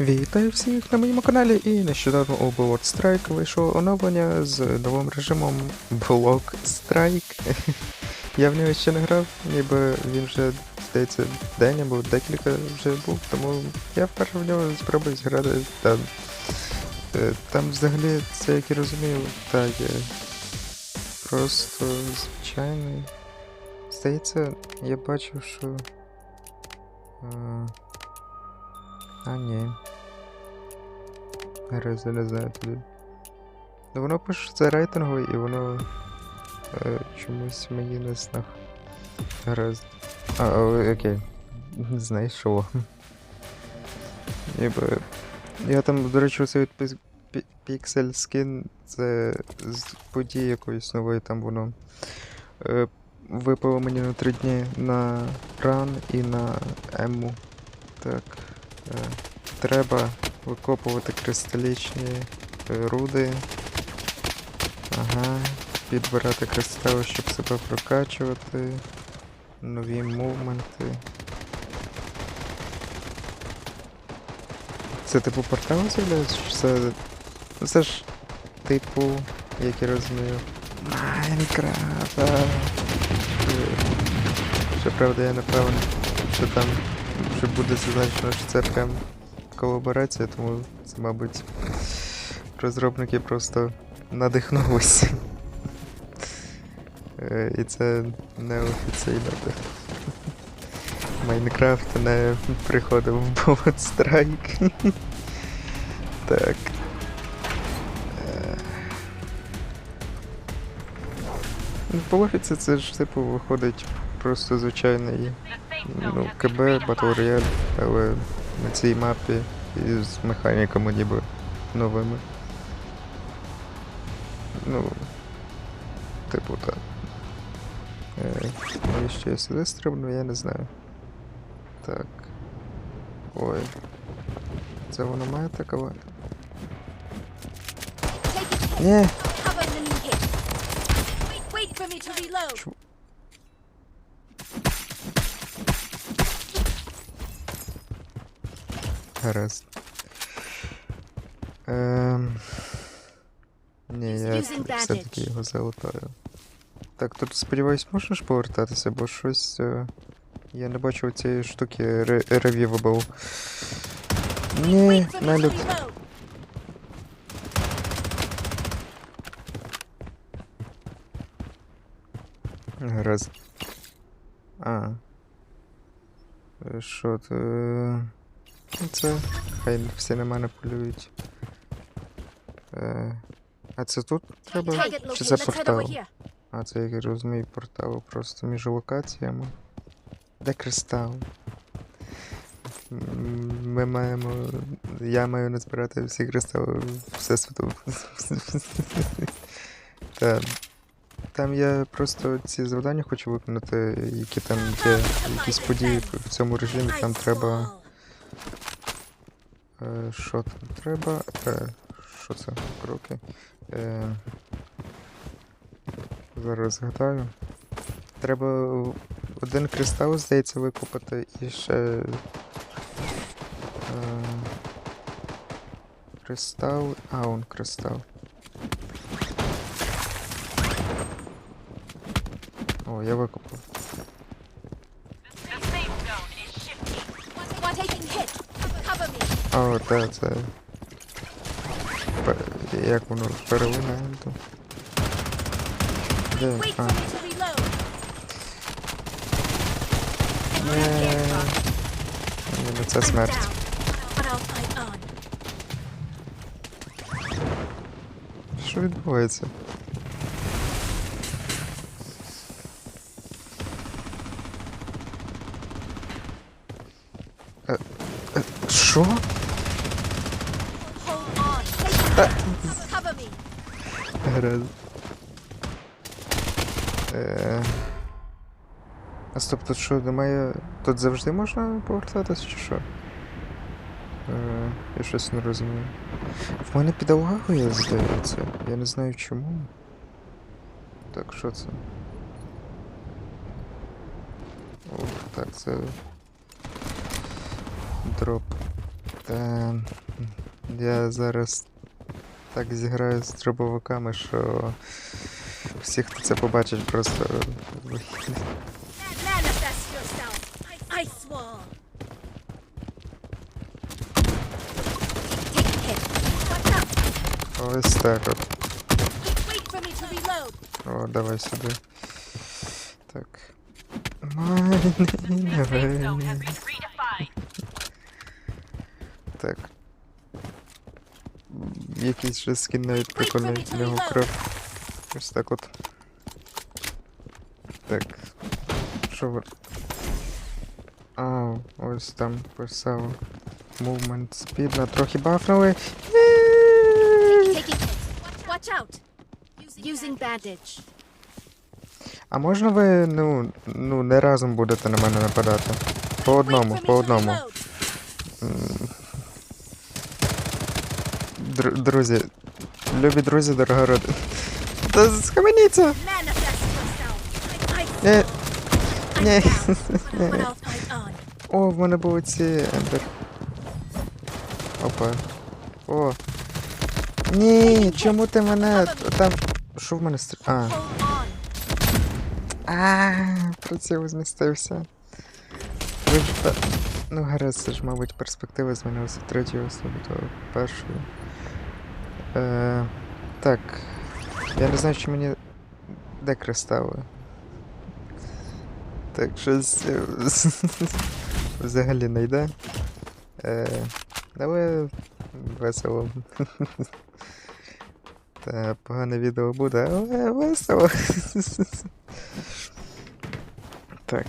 Вітаю всіх на моєму каналі і нещодавно у Bullet Strike вийшло оновлення з новим режимом Block Strike. Я в нього ще не грав, ніби він вже, здається, день або декілька вже був, тому я вперше в нього спробую зграти. Там, е, там взагалі, це як я розумію, так є. Просто звичайний. Здається, я бачив, що. е, а, ні. Я не знаю тоді. Ну воно пише, що це рейтингове і воно е, чомусь мені не знав. Гаразд. А, окей. Знайшов. Ніби. Я там, до речі, оцей від Pixel це з події якоїсь нової, там воно е, випало мені на три дні на ран і на ему. Так. Е, Треба викопувати кристалічні е, руди. Ага. Підбирати кристали, щоб себе прокачувати. Нові мувменти. Це типу портал з'являється? Це. Ну, Це ж типу, як я розумію. Майнкрафт. Щоправда, я не певен, що там що буде зазначено, що це прям колаборація, тому це, мабуть, розробники просто надихнулися. Е, І це неофіційно. Майнкрафт не приходив в Bullet Strike. Так. Е. По логіці це ж типу виходить просто звичайний ну, КБ, Battle Royale, але на цій мапі і з механіками ніби новими. Ну, типу так. Е, навіщо я сюди стрибну, я не знаю. Так. Ой. Це воно має атакувати? Ні! Cover Гаразд. Ем... Ні, я все-таки його залутаю. Так, тут сподіваюсь, можна ж повертатися, бо щось. е, Я не бачив цієї штуки ревівабл. Ні, reload. Гаразд. А. Е, Що то. Це. Хай всі на мене полюють. Е, А це тут треба? Чи це портал? А, це як я розумію, портал просто між локаціями. Де кристал? Ми маємо. Я маю назбирати всі кристали всесвіту. Та, там я просто ці завдання хочу виконати, які там є якісь події в цьому режимі, там треба. Е, що там треба? Е, що це? Кроки. Е, зараз згадаю. Треба один кристал, здається, викопати і ще. Кристал. А, он кристал. О, я викопав. А, от, це. Пе- Як воно перелинає то. Де? Wait А, не. Ну це смерть. Що відбувається? Е, е, Що? Cover. Е... А стоп, тут що, немає. Тут завжди можна повертатися чи що? Е... Я щось не розумію. В мене підлагує, здається. Я не знаю чому. Так, що це? Ух, так, це. Дроп. Та я зараз так зіграю з дробовиками, що всі, хто це побачить, просто. Out. Ось так от. О, давай сюди. Так. Так. Якийсь же скін навіть прикольний в нього кров. Ось так от. Так. Що ви. А, ось там писав. Movement speed на трохи бафнули. А можна ви, ну, ну, не разом будете на мене нападати? По одному, по одному. Друзі, любі друзі, дорога родина. Та схаменіться! Ні, ні. О, в мене були ці ендер. Опа. О. Ні, чому ти мене там. Що в мене стр... А. On. Приціл змістився. Ну, гаразд, це ж, мабуть, перспектива змінилася третьої особи до першої. Е, так. Я не знаю, чи мені. Де кристали? Так, щось е, взагалі не йде. Е, але весело. Та погане відео буде, але весело. Так.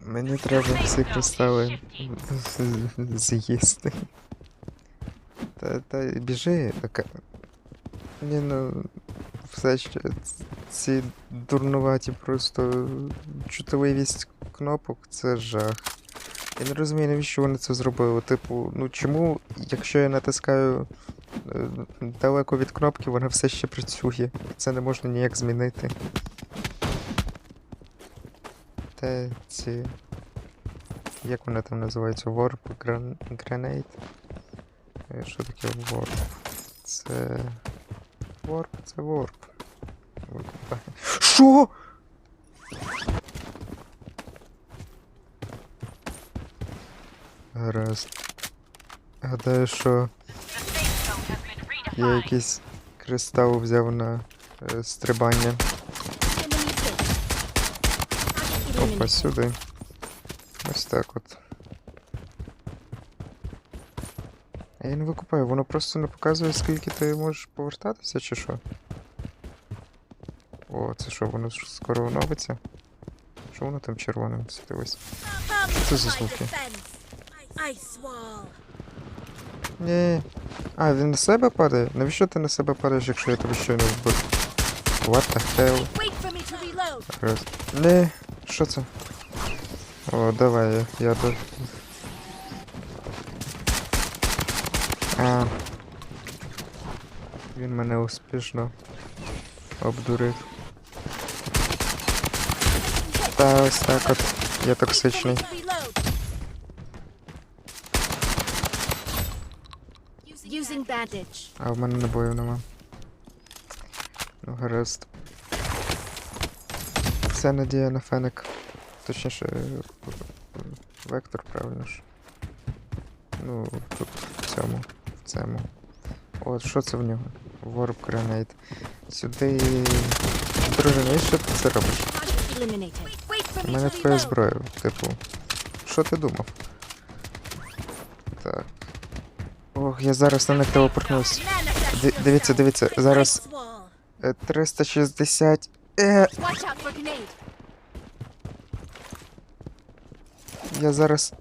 Мені треба всі кристали з'їсти. Та, та біжи. Така... Ні, ну. Все ще ці дурнуваті просто чутливість кнопок це жах. Я не розумію, навіщо вони це зробили. Типу, ну чому, якщо я натискаю е, далеко від кнопки, вона все ще працює. Це не можна ніяк змінити. Те ці. Як вони там називаються? Warp Grenade? Е, Що таке Warp? Це. Warp, це. Викупай. Що? Гаразд. Гадаю, що я якийсь кристал взяв на е, стрибання. Опа, сюди. Ось так от. А я не викупаю, воно просто не показує, скільки ти можеш повертатися, чи що? О, це що, воно скоро оновиться? Що воно там червоним світилось? Come Це за звуки? Ні. А, він на себе падає? Навіщо ти на себе падаєш, якщо я тебе щойно вбив? What the hell? Раз. Не, що це? О, давай, я, я до. А. Він мене успішно обдурив. Та ось так от. Я токсичний. А в мене набоїв нема. Ну, гаразд. Вся надія на феник. Точніше, вектор, правильно ж. Ну, тут в цьому. Цьому. От, що це в нього? Warp Grenade. Сюди. Друже, навіщо ти це робиш? У мене твоя зброя, типу. Що ти думав? Так. Ох, я зараз на них Ди- Дивіться, дивіться, зараз Ice wall. е, 360. Е, grenade. я зараз.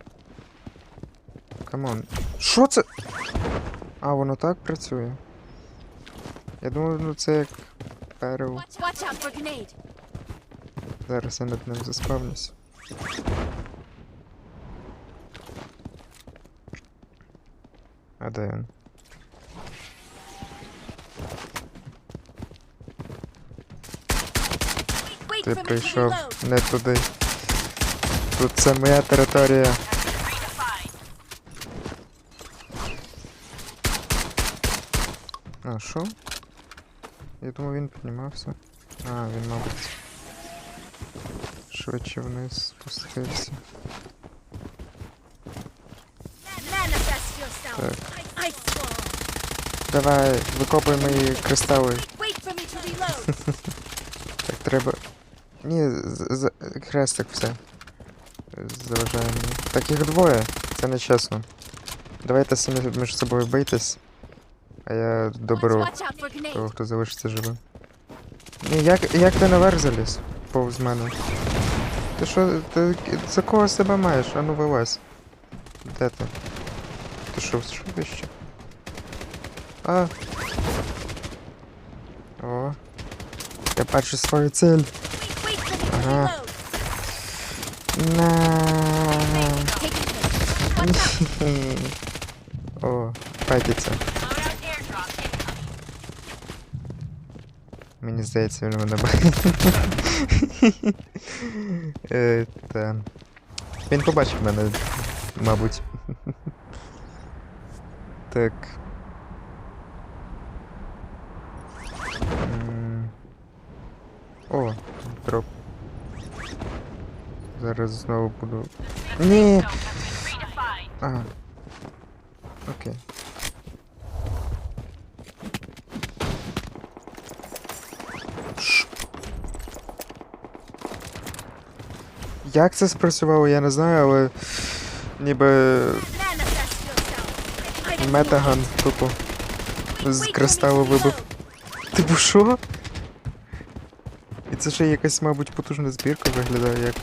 Камон. Що це? А, воно так працює. Я думаю, ну це як перел. Зараз я над ним заспавнюсь. А де він? Ти прийшов не туди. Тут це моя територія. А, що? Я думав, він піднімався. А, він, мабуть. Швидше вниз спустився. Так. Давай, викопуй мої кристали. Так, треба. Ні, з, з, хрестик все. Заважає мені. Так їх двоє. Це не чесно. Давайте самі між собою бийтесь. А я доберу того, хто залишиться живим. Ні, як, як ти наверх заліз? Повз мене. Ти що, ти за кого себе маєш? А ну вилазь. Де ти? Ти що, що вище? А. О. Я бачу свою ціль. Ага. На. О, файтиться. Мені здається, він мене бачить. Е. Він побачив мене, мабуть. Так. О, дроп. Зараз знову буду. Ні! А. Окей. Як це спрацювало, я не знаю, але ніби метаган тупо з кристалу вибив. Типу що? І це ще якась, мабуть, потужна збірка виглядає як.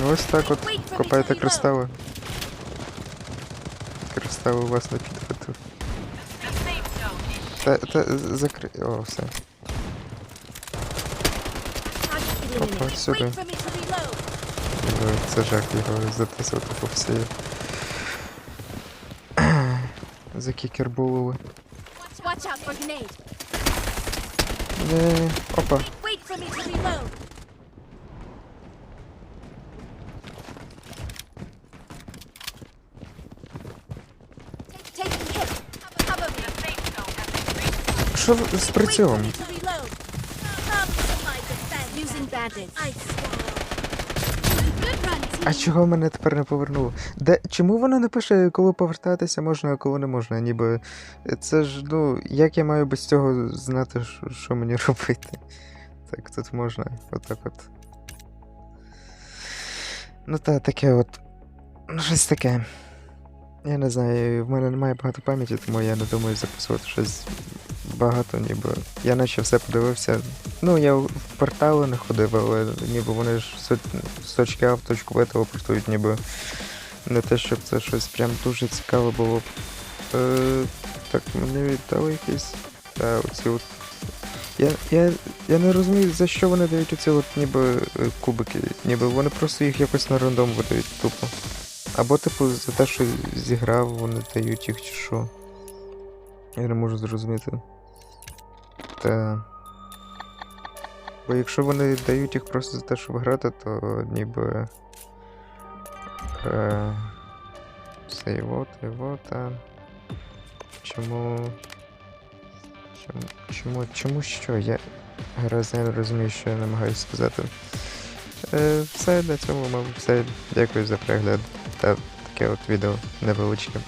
Ну ось так от копаєте кристали. Кристали у вас на підхватив. Та, та закри... О, все. Опа, сюди. Це жах його затисувати по всій. За кікербулили. Watch out for grenade. Не. Опа. Що з прицілом? А чого мене тепер не повернуло? Де чому воно не пише, коли повертатися можна, а коли не можна? Ніби це ж ну, як я маю без цього знати, що, мені робити? Так, тут можна, отак от. Ну та таке от. Ну, щось таке. Я не знаю, в мене немає багато пам'яті, тому я не думаю записувати щось багато, ніби. Я наче все подивився. Ну, я в портали не ходив, але ніби вони ж з точки А в точку Б телепортують, ніби не те, щоб це щось прям дуже цікаве було. Е, так, мені віддали якісь. Та, оці от. Я, я, я не розумію, за що вони дають оці от ніби е, кубики. Ніби вони просто їх якось на рандом видають тупо. Або, типу, за те, що зіграв, вони дають їх чи що. Я не можу зрозуміти. Та. Бо якщо вони дають їх просто за те, щоб грати, то ніби. Е, це і вот, і вот. Чому. Чому, чому, чому що? Я гаразд не розумію, що я намагаюся сказати. Е, все, на цьому, мабуть, все. Дякую за перегляд та таке от відео невеличке.